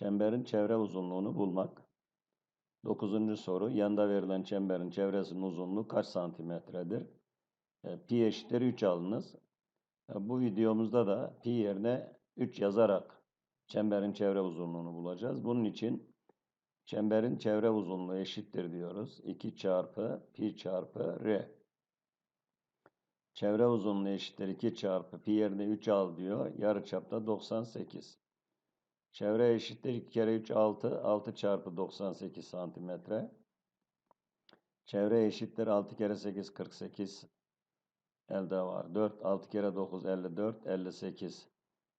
Çemberin çevre uzunluğunu bulmak. Dokuzuncu soru. Yanda verilen çemberin çevresinin uzunluğu kaç santimetredir? E, pi eşittir 3 alınız. E, bu videomuzda da pi yerine 3 yazarak çemberin çevre uzunluğunu bulacağız. Bunun için çemberin çevre uzunluğu eşittir diyoruz. 2 çarpı pi çarpı r. Çevre uzunluğu eşittir 2 çarpı pi yerine 3 al diyor. Yarıçapta 98. Çevre eşittir 2 kere 3 6. 6 çarpı 98 santimetre. Çevre eşittir 6 kere 8 48. Elde var. 4 6 kere 9 54 58.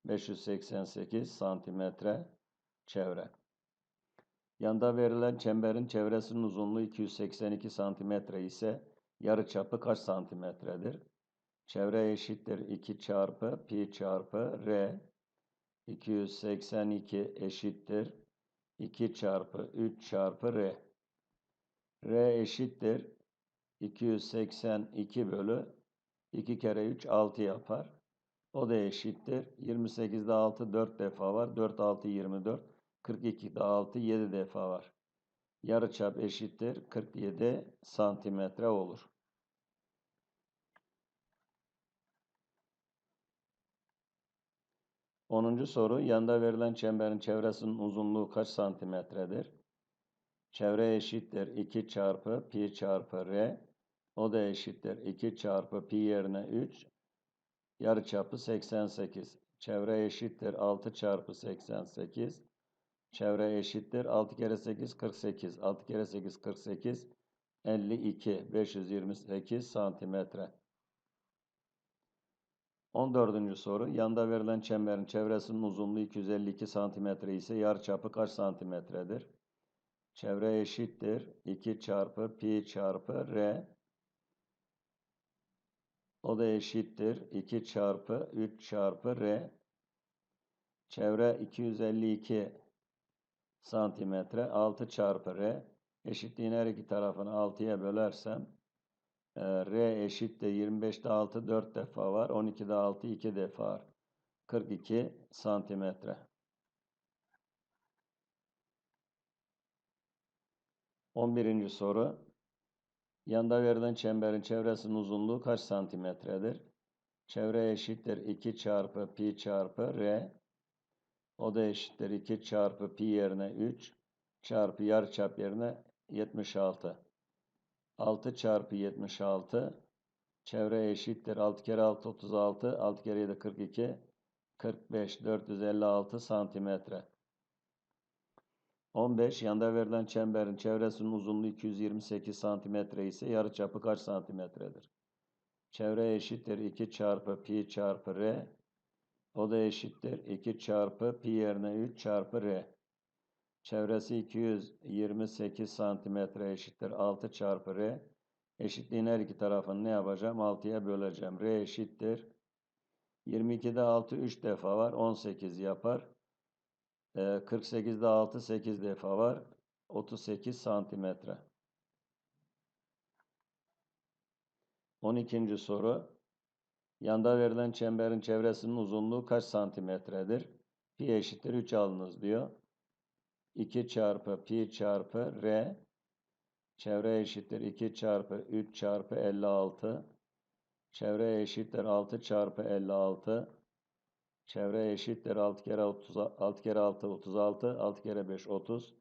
588 santimetre çevre. Yanda verilen çemberin çevresinin uzunluğu 282 santimetre ise yarıçapı kaç santimetredir? Çevre eşittir 2 çarpı pi çarpı r. 282 eşittir 2 çarpı 3 çarpı r. r eşittir 282 bölü 2 kere 3 6 yapar. O da eşittir. 28'de 6 4 defa var. 4 6 24. 42'de 6 7 defa var. Yarıçap eşittir 47 santimetre olur. 10. soru. Yanda verilen çemberin çevresinin uzunluğu kaç santimetredir? Çevre eşittir 2 çarpı pi çarpı r. O da eşittir 2 çarpı pi yerine 3. Yarıçapı 88. Çevre eşittir 6 çarpı 88. Çevre eşittir 6 kere 8 48. 6 kere 8 48. 52 528 santimetre. 14. soru. Yanda verilen çemberin çevresinin uzunluğu 252 santimetre ise yarıçapı kaç santimetredir? Çevre eşittir. 2 çarpı pi çarpı r. O da eşittir. 2 çarpı 3 çarpı r. Çevre 252 santimetre. 6 çarpı r. Eşitliğin her iki tarafını 6'ya bölersem R eşit de 25'te 6 4 defa var. 12'de 6 2 defa var. 42 santimetre. 11. soru. Yanda verilen çemberin çevresinin uzunluğu kaç santimetredir? Çevre eşittir 2 çarpı pi çarpı r. O da eşittir 2 çarpı pi yerine 3 çarpı yarıçap yerine 76. 6 çarpı 76 çevre eşittir 6 kere 6 36 6 kere 7 42 45 456 santimetre. 15 yanda verilen çemberin çevresinin uzunluğu 228 santimetre ise yarıçapı kaç santimetredir? Çevre eşittir 2 çarpı pi çarpı r. O da eşittir 2 çarpı pi yerine 3 çarpı r Çevresi 228 santimetre eşittir 6 çarpı r. Eşitliğin her iki tarafını ne yapacağım? 6'ya böleceğim. r eşittir. 22'de 6 3 defa var. 18 yapar. 48'de 6 8 defa var. 38 santimetre. 12. soru. Yanda verilen çemberin çevresinin uzunluğu kaç santimetredir? Pi eşittir 3 alınız diyor. 2 çarpı pi çarpı r çevre eşittir 2 çarpı 3 çarpı 56 çevre eşittir 6 çarpı 56 çevre eşittir 6 kere 30 6 kere 6 36 6 kere 5 30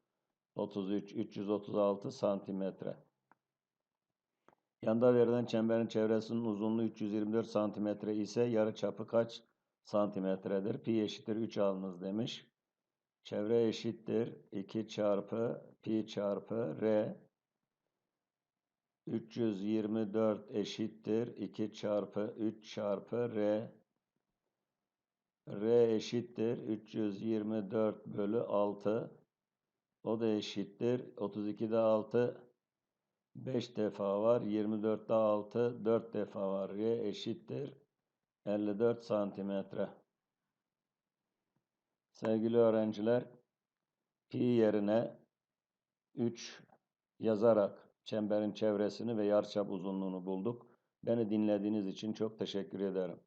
33 336 santimetre. Yanda verilen çemberin çevresinin uzunluğu 324 santimetre ise yarı çapı kaç santimetredir? Pi eşittir 3 alınız demiş. Çevre eşittir. 2 çarpı pi çarpı r. 324 eşittir. 2 çarpı 3 çarpı r. r eşittir. 324 bölü 6 o da eşittir. 32'de 6 5 defa var. 24'de 6 4 defa var. r eşittir. 54 santimetre Sevgili öğrenciler, pi yerine 3 yazarak çemberin çevresini ve yarıçap uzunluğunu bulduk. Beni dinlediğiniz için çok teşekkür ederim.